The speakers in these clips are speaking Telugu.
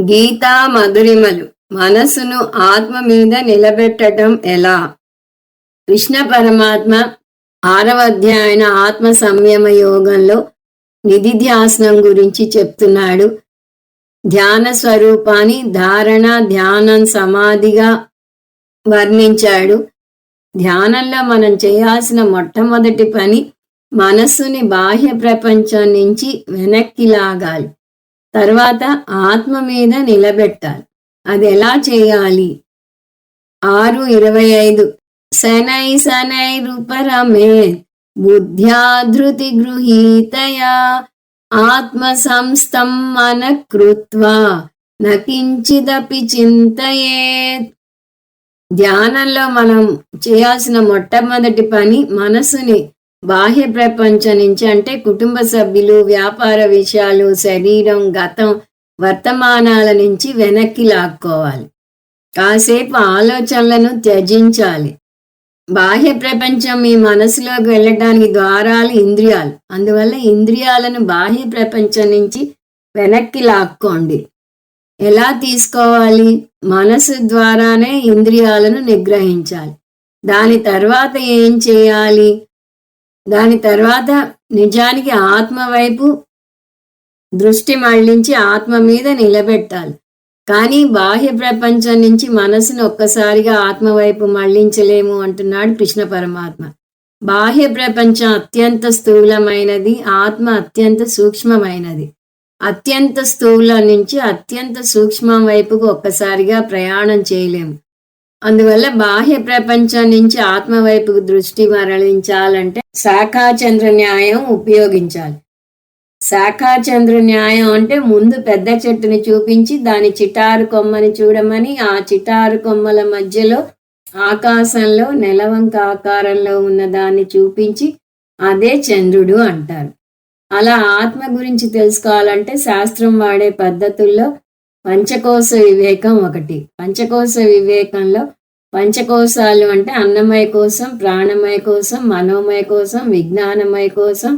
గీతా మధురిమలు. మనసును ఆత్మ మీద నిలబెట్టడం ఎలా? కృష్ణ పరమాత్మ ఆరవ అధ్యాయన ఆత్మ సంయమ యోగంలో నిధిధ్యాసనం గురించి చెప్తున్నాడు. ధ్యాన స్వరూపాన్ని ధారణ ధ్యానం సమాధిగా వర్ణించాడు. ధ్యానంలో మనం చేయాల్సిన మొట్టమొదటి పని మనస్సుని బాహ్య ప్రపంచం నుంచి వెనక్కి లాగాలి. తర్వాత ఆత్మ మీద నిలబెట్టాలి. అది ఎలా చేయాలి? ఆరు ఇరవై ఐదు. శనై శనై రూపరమే. బుద్ధ్యాధృతి గృహీతయా ఆత్మ సంస్థం మన కృత్వా నకించిదపి చింతయేత్. ధ్యానంలో మనం చేయాల్సిన మొట్టమొదటి పని మనసుని బాహ్య ప్రపంచం నుంచి అంటే కుటుంబ సభ్యులు వ్యాపార విషయాలు శరీరం గతం వర్తమానాల నుంచి వెనక్కి లాక్కోవాలి. కాసేపు ఆలోచనలను త్యజించాలి. బాహ్య ప్రపంచం మీ మనసులోకి వెళ్ళడానికి ద్వారాలు ఇంద్రియాలు. అందువల్ల ఇంద్రియాలను బాహ్య ప్రపంచం నుంచి వెనక్కి లాక్కోండి. ఎలా తీసుకోవాలి? మనసు ద్వారానే ఇంద్రియాలను నిగ్రహించాలి. దాని తర్వాత ఏం చేయాలి? దాని తర్వాత నిజానికి ఆత్మ వైపు దృష్టి మళ్ళించి ఆత్మ మీద నిలబెట్టాలి. కానీ బాహ్య ప్రపంచం నుంచి మనసును ఒక్కసారిగా ఆత్మ వైపు మళ్ళించలేము అంటున్నాడు కృష్ణ పరమాత్మ. బాహ్య ప్రపంచం అత్యంత స్థూలమైనది ఆత్మ అత్యంత సూక్ష్మమైనది. అత్యంత స్థూల నుంచి అత్యంత సూక్ష్మం వైపుకు ఒక్కసారిగా ప్రయాణం చేయలేము. అందువల్ల బాహ్య ప్రపంచం నుంచి ఆత్మ వైపుకు దృష్టి మరలించాలంటే శాఖాచంద్ర న్యాయం ఉపయోగించాలి. శాఖాచంద్ర న్యాయం అంటే ముందు పెద్ద చెట్టుని చూపించి దాని చిటారు కొమ్మని చూడమని ఆ చిటారు కొమ్మల మధ్యలో ఆకాశంలో నెలవంక ఆకారంలో ఉన్న దాన్ని చూపించి అదే చంద్రుడు అంటారు. అలా ఆత్మ గురించి తెలుసుకోవాలంటే శాస్త్రం వాడే పద్ధతుల్లో పంచకోశ వివేకం ఒకటి. పంచకోశ వివేకంలో పంచకోశాలు అంటే అన్నమయ కోసం ప్రాణమయ కోసం మనోమయ కోసం విజ్ఞానమయ కోసం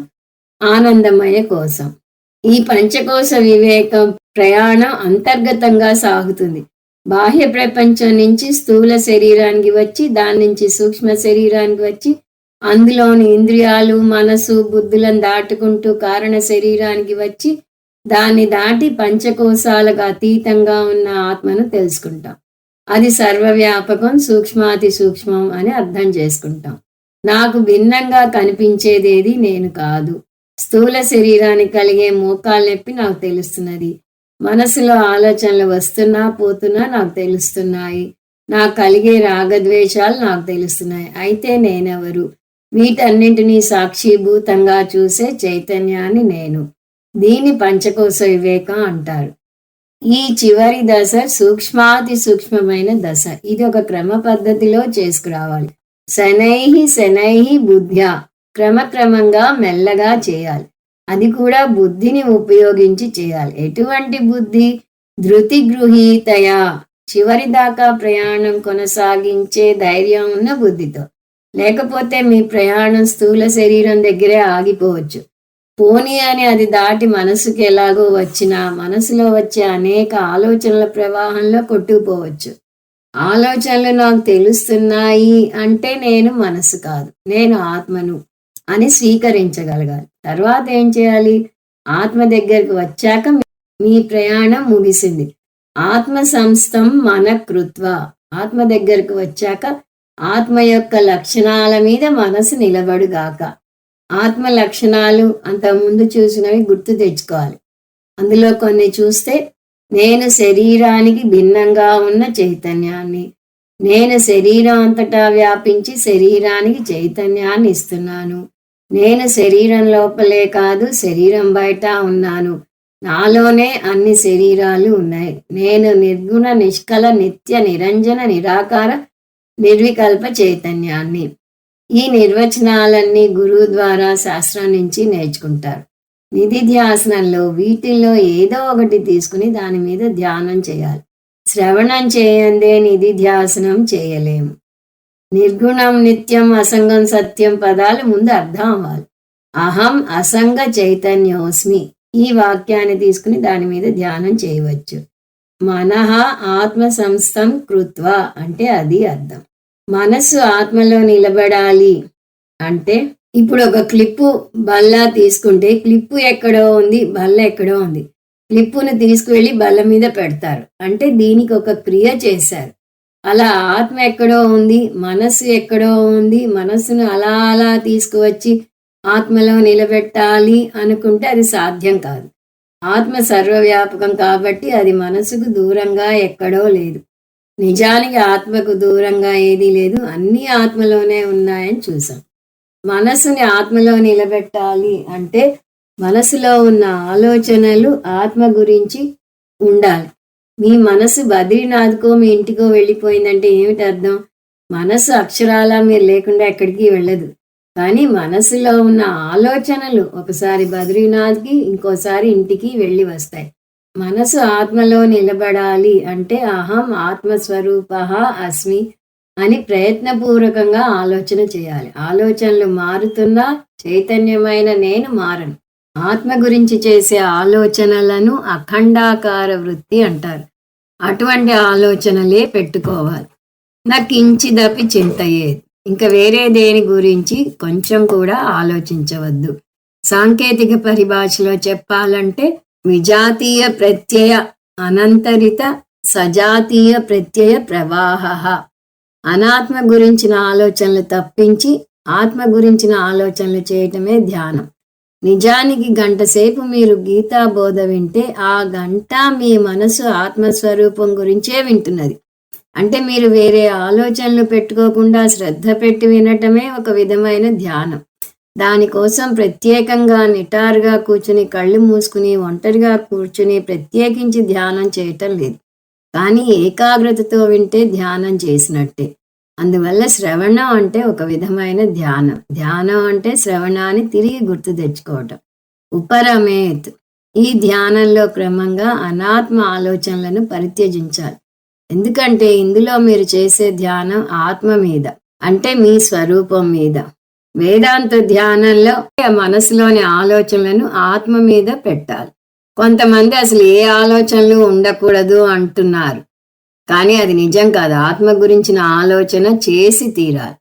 ఆనందమయ కోసం ఈ పంచకోశ వివేకం ప్రయాణం అంతర్గతంగా సాగుతుంది. బాహ్య ప్రపంచం నుంచి స్థూల శరీరానికి వచ్చి దాని నుంచి సూక్ష్మ శరీరానికి వచ్చి అందులోని ఇంద్రియాలు మనసు బుద్ధులను దాటుకుంటూ కారణ శరీరానికి వచ్చి దాన్ని దాటి పంచకోశాలకు అతీతంగా ఉన్న ఆత్మను తెలుసుకుంటాం. అది సర్వవ్యాపకం సూక్ష్మాతి సూక్ష్మం అని అర్థం చేసుకుంటాం. నాకు భిన్నంగా కనిపించేదేది నేను కాదు. స్థూల శరీరానికి కలిగే మోకాలు నొప్పి నాకు తెలుస్తున్నది. మనసులో ఆలోచనలు వస్తున్నా పోతున్నా నాకు తెలుస్తున్నాయి. నాకు కలిగే రాగద్వేషాలు నాకు తెలుస్తున్నాయి. అయితే నేనెవరు? వీటన్నింటినీ సాక్షిభూతంగా చూసే చైతన్యాన్ని నేను. దీని పంచకోశ వివేకం అంటారు. ఈ చివరి దశ సూక్ష్మాతి సూక్ష్మమైన దశ. ఇది ఒక క్రమ పద్ధతిలో చేసుకురావాలి. శనైహి శనైహి బుద్ధ్యా. క్రమక్రమంగా మెల్లగా చేయాలి. అది కూడా బుద్ధిని ఉపయోగించి చేయాలి. ఎటువంటి బుద్ధి? ధృతి గృహీతయా చివరి దాకా ప్రయాణం కొనసాగించే ధైర్యం ఉన్న బుద్ధితో. లేకపోతే మీ ప్రయాణం స్థూల శరీరం దగ్గరే ఆగిపోవచ్చు. పోనీ అని అది దాటి మనసుకి ఎలాగో వచ్చినా మనసులో వచ్చే అనేక ఆలోచనల ప్రవాహంలో కొట్టుకుపోవచ్చు. ఆలోచనలు నాకు తెలుస్తున్నాయి అంటే నేను మనసు కాదు నేను ఆత్మను అని స్వీకరించగలగాలి. తర్వాత ఏం చేయాలి? ఆత్మ దగ్గరికి వచ్చాక మీ ప్రయాణం ముగిసింది. ఆత్మ సంస్థం మన కృత్వ. ఆత్మ దగ్గరకు వచ్చాక ఆత్మ యొక్క లక్షణాల మీద మనసు నిలబడుగాక. ఆత్మ లక్షణాలు అంత ముందు చూసినవి గుర్తు తెచ్చుకోవాలి. అందులో కొన్ని చూస్తే నేను శరీరానికి భిన్నంగా ఉన్న చైతన్యాన్ని నేను శరీరం అంతటా వ్యాపించి శరీరానికి చైతన్యాన్ని ఇస్తున్నాను. నేను శరీరం లోపలే కాదు శరీరం బయట ఉన్నాను. నాలోనే అన్ని శరీరాలు ఉన్నాయి. నేను నిర్గుణ నిష్కల నిత్య నిరంజన నిరాకార నిర్వికల్ప చైతన్యాన్ని. ఈ నిర్వచనాలన్నీ గురువు ద్వారా శాస్త్రం నుంచి నేర్చుకుంటారు. నిధి ధ్యాసనంలో వీటిల్లో ఏదో ఒకటి తీసుకుని దాని మీద ధ్యానం చేయాలి. శ్రవణం చేయందే నిధి ధ్యాసనం చేయలేము. నిర్గుణం నిత్యం అసంగం సత్యం పదాలు ముందు అర్థం అవ్వాలి. అహం అసంగ చైతన్యోస్మి ఈ వాక్యాన్ని తీసుకుని దాని మీద ధ్యానం చేయవచ్చు. మనః ఆత్మ సంస్థం కృత్వ అంటే అది అర్థం. మనస్సు ఆత్మలో నిలబడాలి అంటే ఇప్పుడు ఒక క్లిప్పు బల్ల తీసుకుంటే క్లిప్పు ఎక్కడో ఉంది బల్ల ఎక్కడో ఉంది. క్లిప్పును తీసుకువెళ్ళి బల్ల మీద పెడతారు. అంటే దీనికి ఒక క్రియ చేశారు. అలా ఆత్మ ఎక్కడో ఉంది మనస్సు ఎక్కడో ఉంది మనస్సును అలా అలా తీసుకువచ్చి ఆత్మలో నిలబెట్టాలి అనుకుంటే అది సాధ్యం కాదు. ఆత్మ సర్వవ్యాపకం కాబట్టి అది మనసుకు దూరంగా ఎక్కడో లేదు. నిజానికి ఆత్మకు దూరంగా ఏదీ లేదు. అన్ని ఆత్మలోనే ఉన్నాయని చూసాం. మనసుని ఆత్మలో నిలబెట్టాలి అంటే మనసులో ఉన్న ఆలోచనలు ఆత్మ గురించి ఉండాలి. మీ మనసు బద్రీనాథ్కో మీ ఇంటికో వెళ్ళిపోయిందంటే ఏమిటి అర్థం? మనసు అక్షరాల మీరు లేకుండా ఎక్కడికి వెళ్ళదు. కానీ మనసులో ఉన్న ఆలోచనలు ఒకసారి బద్రీనాథ్కి ఇంకోసారి ఇంటికి వెళ్ళి వస్తాయి. మనసు ఆత్మలో నిలబడాలి అంటే అహం ఆత్మస్వరూప అస్మి అని ప్రయత్నపూర్వకంగా ఆలోచన చేయాలి. ఆలోచనలు మారుతున్నా చైతన్యమైన నేను మారను. ఆత్మ గురించి చేసే ఆలోచనలను అఖండాకార వృత్తి అంటారు. అటువంటి ఆలోచనలే పెట్టుకోవాలి. నాకు ఇంచిదపి చింతయ్యేది ఇంకా వేరే దేని గురించి కొంచెం కూడా ఆలోచించవద్దు. సాంకేతిక పరిభాషలో చెప్పాలంటే విజాతీయ ప్రత్యయ అనంతరిత సజాతీయ ప్రత్యయ ప్రవాహ అనాత్మ గురించిన ఆలోచనలు తప్పించి ఆత్మ గురించిన ఆలోచనలు చేయటమే ధ్యానం నిజానికి గంట సేపు మీరు గీతా బోధ వింటే ఆ గంట మీ మనసు ఆత్మస్వరూపం గురించే వింటున్నది। అంటే మీరు వేరే ఆలోచనలు పెట్టుకోకుండా శ్రద్ధ పెట్టి వినటమే ఒక విధమైన ధ్యానం। దానికోసం ప్రత్యేకంగా నిటారుగా కూర్చుని కళ్ళు మూసుకుని ఒంటరిగా కూర్చుని ప్రత్యేకించి ధ్యానం చేయటం లేదు. కానీ ఏకాగ్రతతో వింటే ధ్యానం చేసినట్టే. అందువల్ల శ్రవణం అంటే ఒక విధమైన ధ్యానం. ధ్యానం అంటే శ్రవణాన్ని తిరిగి గుర్తు తెచ్చుకోవటం. ఉపరమేత్. ఈ ధ్యానంలో క్రమంగా అనాత్మ ఆలోచనలను పరిత్యజించాలి. ఎందుకంటే ఇందులో మీరు చేసే ధ్యానం ఆత్మ మీద అంటే మీ స్వరూపం మీద. వేదాంత ధ్యానంలో మనసులోని ఆలోచనలను ఆత్మ మీద పెట్టాలి. కొంతమంది అసలు ఏ ఆలోచనలు ఉండకూడదు అంటున్నారు. కానీ అది నిజం కాదు. ఆత్మ గురించిన ఆలోచన చేసి తీరాలి.